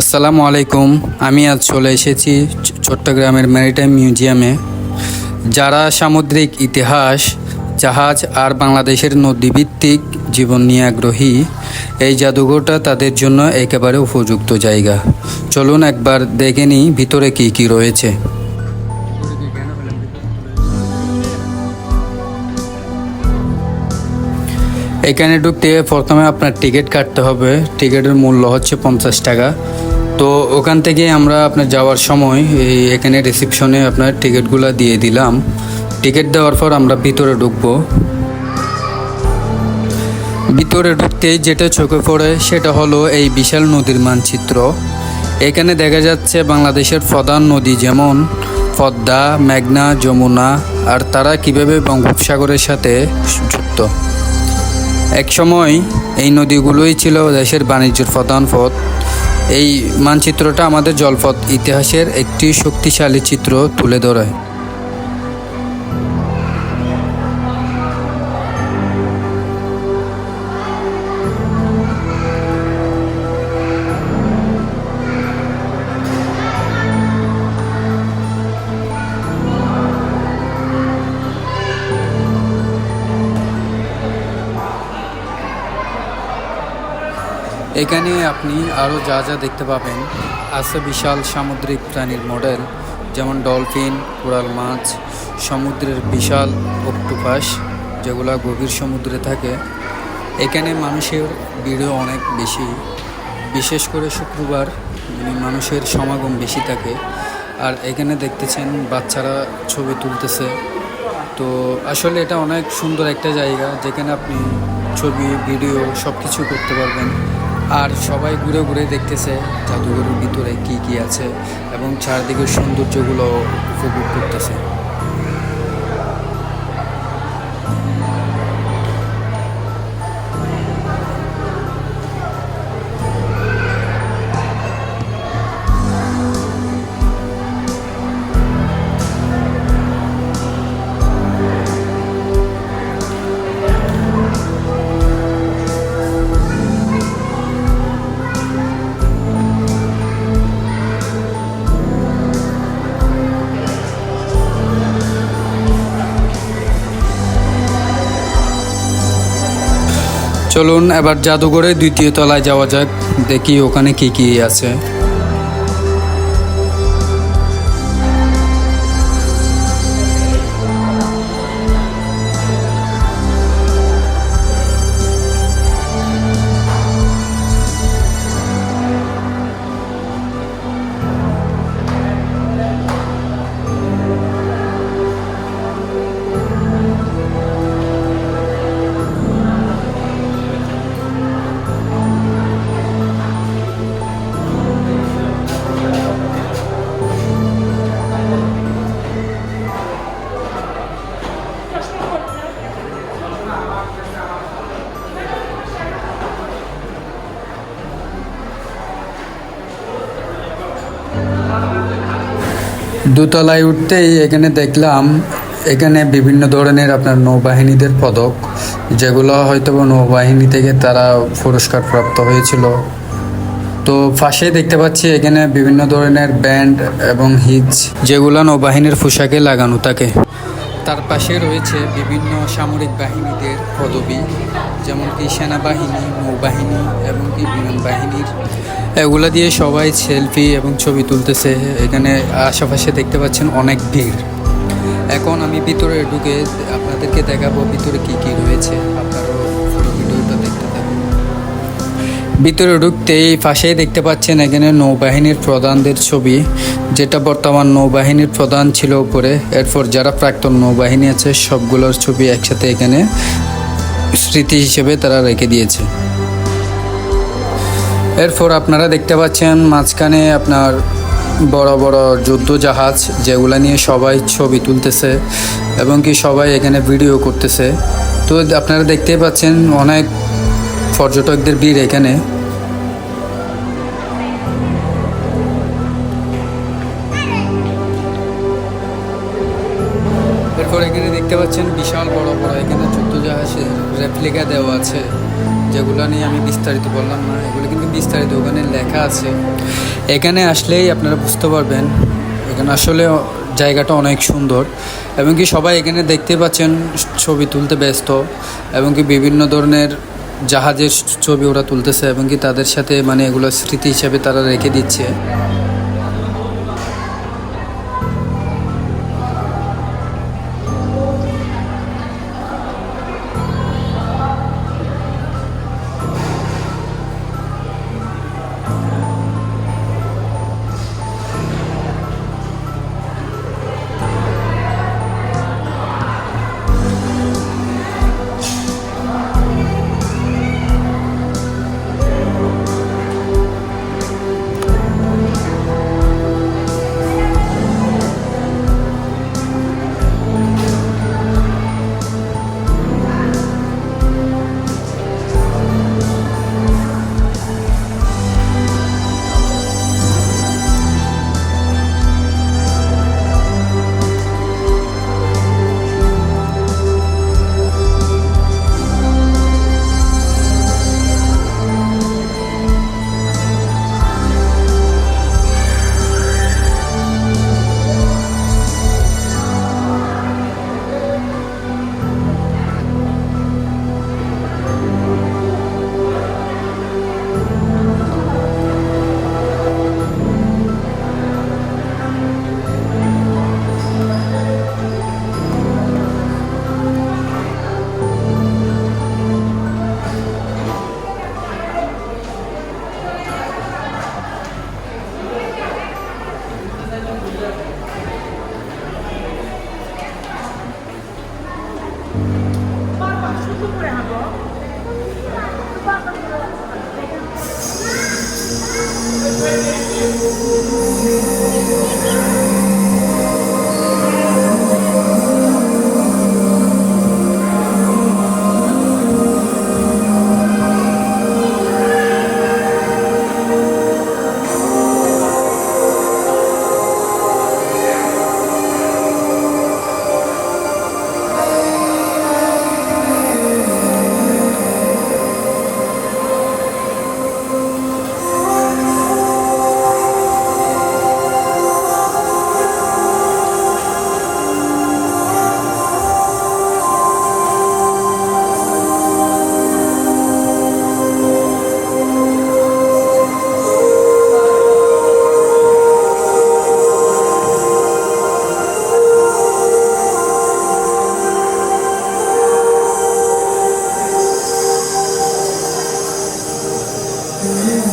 আসসালামু আলাইকুম। আমি আজ চলে এসেছি চট্টগ্রামের ম্যারিটাইম মিউজিয়ামে যারা সামুদ্রিক ইতিহাস, জাহাজ আর বাংলাদেশের নদীভিত্তিক জীবন নিয়ে আগ্রহী, এই জাদুঘরটা তাদের জন্য একেবারে উপযুক্ত জায়গা। চলুন একবার দেখে নিই ভিতরে কী কী রয়েছে। এখানে ঢুকতে প্রথমে আপনার টিকিট কাটতে হবে। টিকিটের মূল্য হচ্ছে পঞ্চাশ টাকা। তো ওখান থেকে আমরা আপনার যাওয়ার সময় এই এখানে রিসিপশনে আপনার টিকিটগুলো দিয়ে দিলাম। টিকিট দেওয়ার পর আমরা ভিতরে ঢুকবো। ভিতরে ঢুকতে যেটা চোখে পড়ে সেটা হলো এই বিশাল নদীর মানচিত্র। এখানে দেখা যাচ্ছে বাংলাদেশের প্রধান নদী যেমন পদ্মা, মেঘনা, যমুনা আর তারা কীভাবে বঙ্গোপসাগরের সাথে যুক্ত। একসময় এই নদীগুলোই ছিল দেশের বাণিজ্যের প্রধান পথ। এই মানচিত্রটা আমাদের জলপথ ইতিহাসের একটি শক্তিশালী চিত্র তুলে ধরে এখানে আপনি আরও যা যা দেখতে পাবেন আছে বিশাল সামুদ্রিক প্রাণীর মডেল, যেমন ডলফিন, কোরাল মাছ, সমুদ্রের বিশাল অক্টোপাস, যেগুলো গভীর সমুদ্রে থাকে। এখানে মানুষের ভিড়ও অনেক বেশি। বিশেষ করে শুক্রবার মানে মানুষের সমাগম বেশি থাকে। আর এখানে দেখতেছেন বাচ্চারা ছবি তুলতেছে। তো আসলে এটা অনেক সুন্দর একটা জায়গা, যেখানে আপনি ছবি, ভিডিও সব কিছু করতে পারবেন। আর সবাই ঘুরে ঘুরে দেখতেছে জাদুঘরের ভিতরে কি কি আছে এবং চারদিকের সৌন্দর্যগুলো উপভোগ করতেছে। চলুন এবার জাদুঘরের দ্বিতীয় তলায় যাওয়া যাক দেখি ওখানে কি কি আছে। দোতলায় উঠতেই এখানে দেখলাম, এখানে বিভিন্ন ধরনের আপনার নৌবাহিনীদের পদক, যেগুলো হয়তো নৌবাহিনী থেকে তারা পুরস্কার প্রাপ্ত হয়েছিল। তো পাশে দেখতে পাচ্ছি এখানে বিভিন্ন ধরনের ব্যান্ড এবং হিজ, যেগুলো নৌবাহিনীর পোশাকে লাগানো থাকে। তার পাশে রয়েছে বিভিন্ন সামরিক বাহিনীদের পদবি যেমন কি সেনাবাহিনী, নৌবাহিনী এবং কি বিমান বাহিনীর। এগুলা দিয়ে সবাই সেলফি এবং ছবি তুলতেছে। এখানে আশেপাশে দেখতে পাচ্ছেন অনেক ভিড়। এখন আমি ভিতরে ঢুকে আপনাদেরকে দেখাবো ভিতরে কি কি রয়েছে। ভিতরে ঢুকতেই পাশেই দেখতে পাচ্ছেন এখানে নৌবাহিনীর প্রধানদের ছবি। যেটা বর্তমান নৌবাহিনীর প্রধান ছিল উপরে। এরপর যারা প্রাক্তন নৌবাহিনী আছে, সবগুলোর ছবি একসাথে এখানে স্মৃতি হিসেবে তারা রেখে দিয়েছে। এরপর আপনারা দেখতে পাচ্ছেন মাঝখানে আপনার বড় বড় যুদ্ধ জাহাজ যেগুলো নিয়ে সবাই ছবি তুলতেছে এবং কি সবাই এখানে ভিডিও করতেছে। তো আপনারা দেখতেই পাচ্ছেন অনেক পর্যটকদের ভিড় এখানে। এরপর এখানে দেখতে পাচ্ছেন বিশাল বড় বড় এখানে যুদ্ধ জাহাজের রেপ্লিকা দেওয়া আছে। যেগুলো নিয়ে আমি বিস্তারিত বললাম না, এগুলো কিন্তু বিস্তারিত ওখানে লেখা আছে। এখানে আসলেই আপনারা বুঝতে পারবেন, এখানে আসলে জায়গাটা অনেক সুন্দর এবং কি সবাই এখানে দেখতে পাচ্ছেন ছবি তুলতে ব্যস্ত এবং কি বিভিন্ন ধরনের জাহাজের ছবি ওরা তুলতেছে এবং কি তাদের সাথে মানে এগুলো স্মৃতি হিসাবে তারা রেখে দিচ্ছে। Música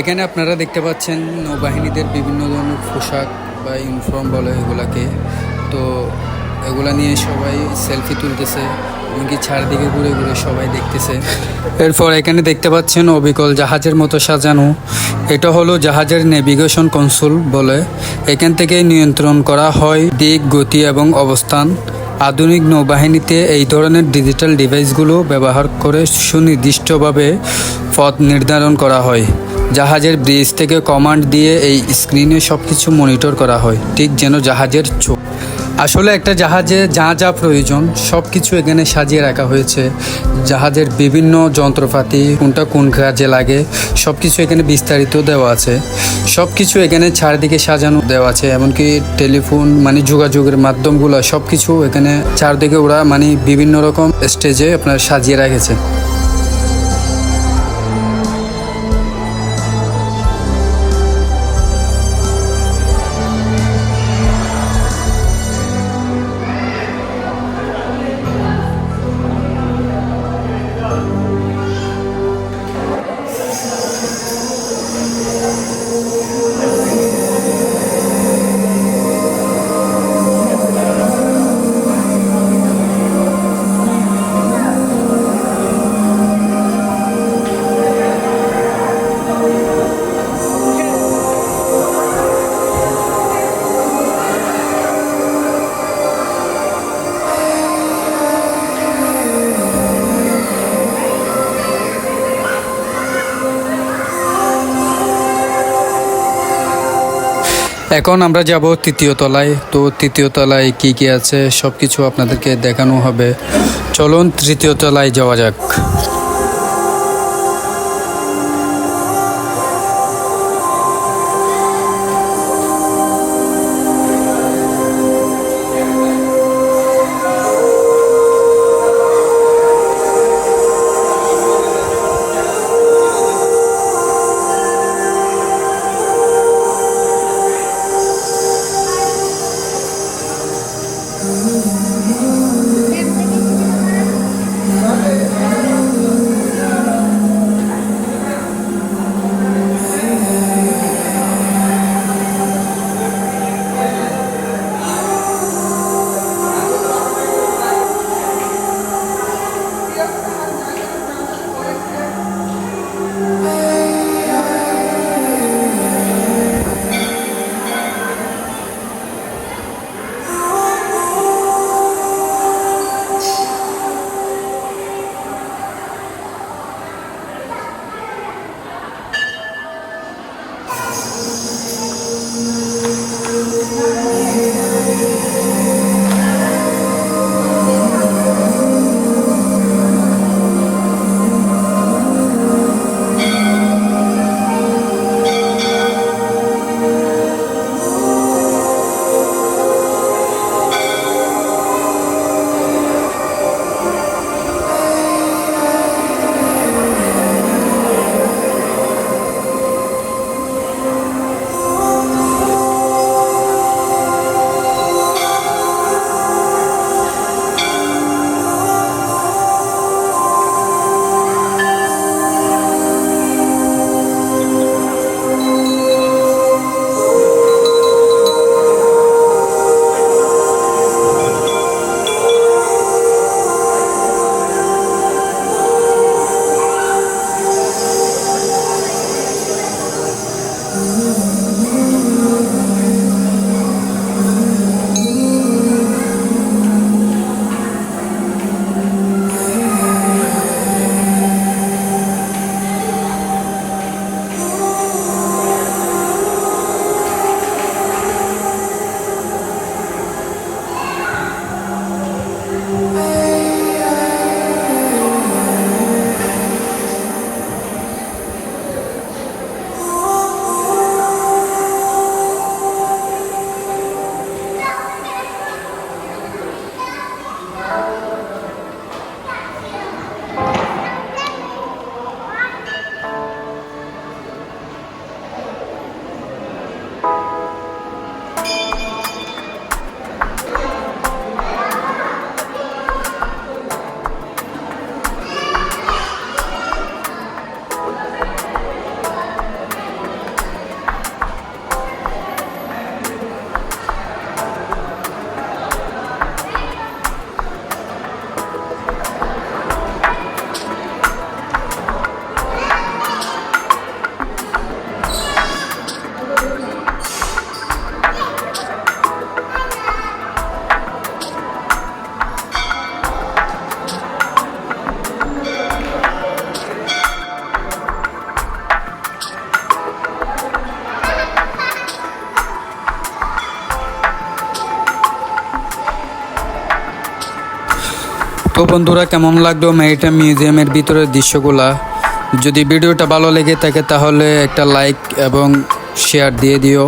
এখানে আপনারা দেখতে পাচ্ছেন নৌবাহিনীদের বিভিন্ন ধরনের পোশাক বা ইউনিফর্ম বলে এগুলাকে। তো এগুলা নিয়ে সবাই সেলফি তুলতেছে এমনকি চারদিকে ঘুরে ঘুরে সবাই দেখতেছে। এরপর এখানে দেখতে পাচ্ছেন অবিকল জাহাজের মতো সাজানো। এটা হলো জাহাজের নেভিগেশন কনসোল বলে। এখান থেকে নিয়ন্ত্রণ করা হয় দিক, গতি এবং অবস্থান। আধুনিক নৌবাহিনীতে এই ধরনের ডিজিটাল ডিভাইসগুলো ব্যবহার করে সুনির্দিষ্টভাবে পথ নির্ধারণ করা হয়। জাহাজের ব্রিজ থেকে কমান্ড দিয়ে এই স্ক্রিনে সব কিছু মনিটর করা হয়, ঠিক যেন জাহাজের চোখ। আসলে একটা জাহাজে যা যা প্রয়োজন সব কিছু এখানে সাজিয়ে রাখা হয়েছে। জাহাজের বিভিন্ন যন্ত্রপাতি, কোনটা কোন কাজে লাগে সব কিছু এখানে বিস্তারিত দেওয়া আছে। সব কিছু এখানে চারদিকে সাজানো দেওয়া আছে, এমনকি টেলিফোন মানে যোগাযোগের মাধ্যমগুলো সব কিছু এখানে চারদিকে ওরা মানে বিভিন্ন রকম স্টেজে আপনার সাজিয়ে রেখেছে। এখন আমরা যাব তৃতীয় তলায়। তো তৃতীয় তলায় কি কি আছে সব কিছু আপনাদেরকে দেখানো হবে। চলুন তৃতীয় তলায় যাওয়া যাক। তো বন্ধুরা, কেমন লাগল মেরিটাইম মিউজিয়ামের ভিতরের দৃশ্যগুলা? যদি ভিডিওটা ভালো লেগে থাকে তাহলে একটা লাইক এবং শেয়ার দিয়ে দিও।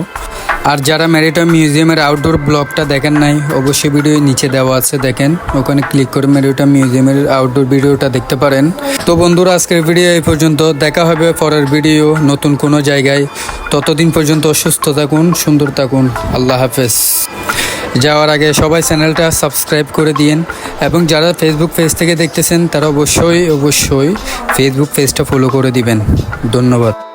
আর যারা মেরিটাইম মিউজিয়ামের আউটডোর ব্লগটা দেখেন নাই, অবশ্যই ভিডিও নিচে দেওয়া আছে, দেখেন। ওখানে ক্লিক করে মেরিটাইম মিউজিয়ামের আউটডোর ভিডিওটা দেখতে পারেন। তো বন্ধুরা, আজকের ভিডিও এই পর্যন্ত। দেখা হবে পরের ভিডিও নতুন কোনো জায়গায়। ততদিন পর্যন্ত সুস্থ থাকুন, সুন্দর থাকুন। আল্লাহ হাফেজ। যাওয়ার আগে সবাই চ্যানেলটা সাবস্ক্রাইব করে দিন এবং যারা ফেসবুক পেজ থেকে দেখতেছেন, তারা অবশ্যই অবশ্যই ফেসবুক পেজটা ফলো করে দিবেন। ধন্যবাদ।